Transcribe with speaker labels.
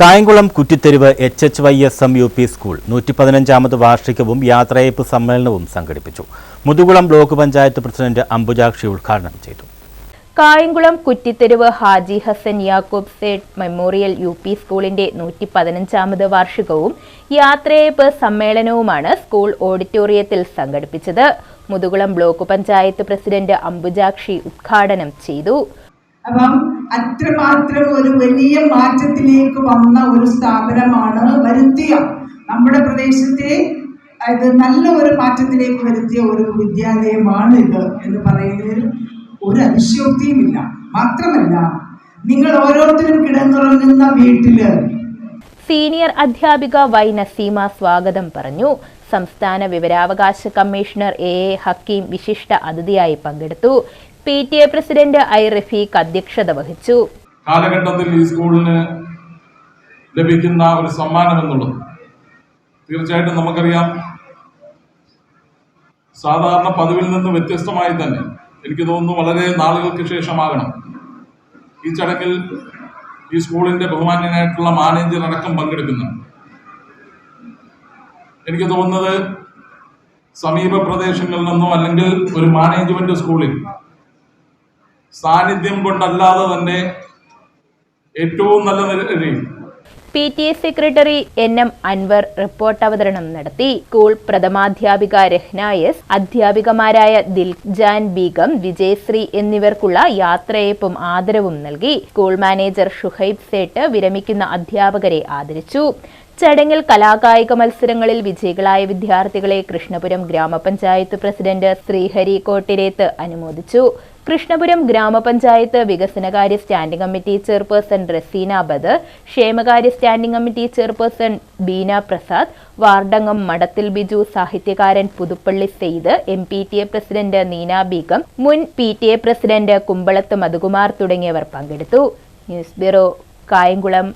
Speaker 1: Kayamkulam Kuttitheruvu H H Y S M U P school നൂറ്റി പതിനഞ്ചാമത് വാർഷികവും യാത്രയയപ്പ് സമ്മേളനവും സംഘടിപ്പിച്ചു. മുതുകുളം ബ്ലോക്ക് പഞ്ചായത്ത് പ്രസിഡന്റ് അംബുജാക്ഷി ഉദ്ഘാടനം ചെയ്തു.
Speaker 2: Kayamkulam Kuttitheruvu Haji Hasan Yakub Sait memorial U P സ്കൂളിന്റെ നൂറ്റി പതിനഞ്ചാമത് വാർഷികവും യാത്രയയപ്പ് സമ്മേളനവുമാണ് സ്കൂൾ ഓഡിറ്റോറിയത്തിൽ സംഘടിപ്പിച്ചത്. മുതുകുളം ബ്ലോക്ക് പഞ്ചായത്ത് പ്രസിഡന്റ് അംബുജാക്ഷി ഉദ്ഘാടനം ചെയ്തു.
Speaker 3: അപ്പം അത്രമാത്രം ഒരു വലിയ മാറ്റത്തിലേക്ക് വന്ന ഒരു സ്ഥാപനമാണ് വരുത്തിയ. നമ്മുടെ പ്രദേശത്തെ അത് നല്ല ഒരു മാറ്റത്തിലേക്ക് വരുത്തിയ ഒരു വിദ്യാലയമാണ് ഇത് എന്ന് പറയുന്നതിൽ ഒരു അതിശയോക്തിയുമില്ല മാത്രമല്ല നിങ്ങൾ ഓരോരുത്തരും കിടന്നുറങ്ങുന്ന വീട്ടിൽ
Speaker 2: സീനിയർ അധ്യാപിക വൈ നസീമ സ്വാഗതം പറഞ്ഞു. സംസ്ഥാന വിവരാവകാശ കമ്മീഷണർ എ എ ഹക്കീം വിശിഷ്ട അതിഥിയായി പങ്കെടുത്തു. P T A president I Rafeeq അധ്യക്ഷത വഹിച്ചു.
Speaker 4: കാലഘട്ടത്തിൽ ഈ സ്കൂളിന് ലഭിക്കുന്ന ഒരു സമ്മാനം എന്നുള്ളത് തീർച്ചയായിട്ടും നമുക്കറിയാം. സാധാരണ പതിവിൽ നിന്ന് വ്യത്യസ്തമായി തന്നെ എനിക്ക് തോന്നുന്നു വളരെ നാളുകൾക്ക് ശേഷമാകണം. ഈ ചടങ്ങിൽ ഈ സ്കൂളിന്റെ ബഹുമാന്യനായിട്ടുള്ള മാനേജർ അടക്കം പങ്കെടുക്കുന്നുണ്ട് എനിക്ക് തോന്നുന്നത് സമീപ പ്രദേശങ്ങളിൽ നിന്നോ അല്ലെങ്കിൽ ഒരു മാനേജ്മെന്റ് സ്കൂളിൽ സാന്നിധ്യം കൊണ്ടല്ലാതെ തന്നെ ഏറ്റവും നല്ല നിലയിൽ
Speaker 2: P T A secretary N M Anwar report അവതരണം നടത്തി. സ്കൂൾ പ്രഥമാധ്യാപിക രഹ്ന എസ് അധ്യാപികമാരായ ദിൽജാൻ ബീഗം വിജയശ്രീ എന്നിവർക്കുള്ള യാത്രയപ്പും ആദരവും നൽകി. സ്കൂൾ മാനേജർ ഷുഹൈബ് സേട്ട് വിരമിക്കുന്ന അധ്യാപകരെ ആദരിച്ചു. ചടങ്ങിൽ കലാകായിക മത്സരങ്ങളിൽ വിജയികളായ വിദ്യാർത്ഥികളെ കൃഷ്ണപുരം ഗ്രാമപഞ്ചായത്ത് പ്രസിഡന്റ് ശ്രീഹരി കോട്ടിരേത്ത് അനുമോദിച്ചു. കൃഷ്ണപുരം ഗ്രാമപഞ്ചായത്ത് വികസനകാര്യ standing committee chairperson Raseena Badar ക്ഷേമകാര്യ standing committee chairperson Beena Prasad വാർഡംഗം Madathil Biju സാഹിത്യകാരൻ Puthuppally Sayed M P T A president Neena Begum മുൻ P T A president Kumbalath Madhukumar തുടങ്ങിയവർ പങ്കെടുത്തു. News bureau Kayamkulam.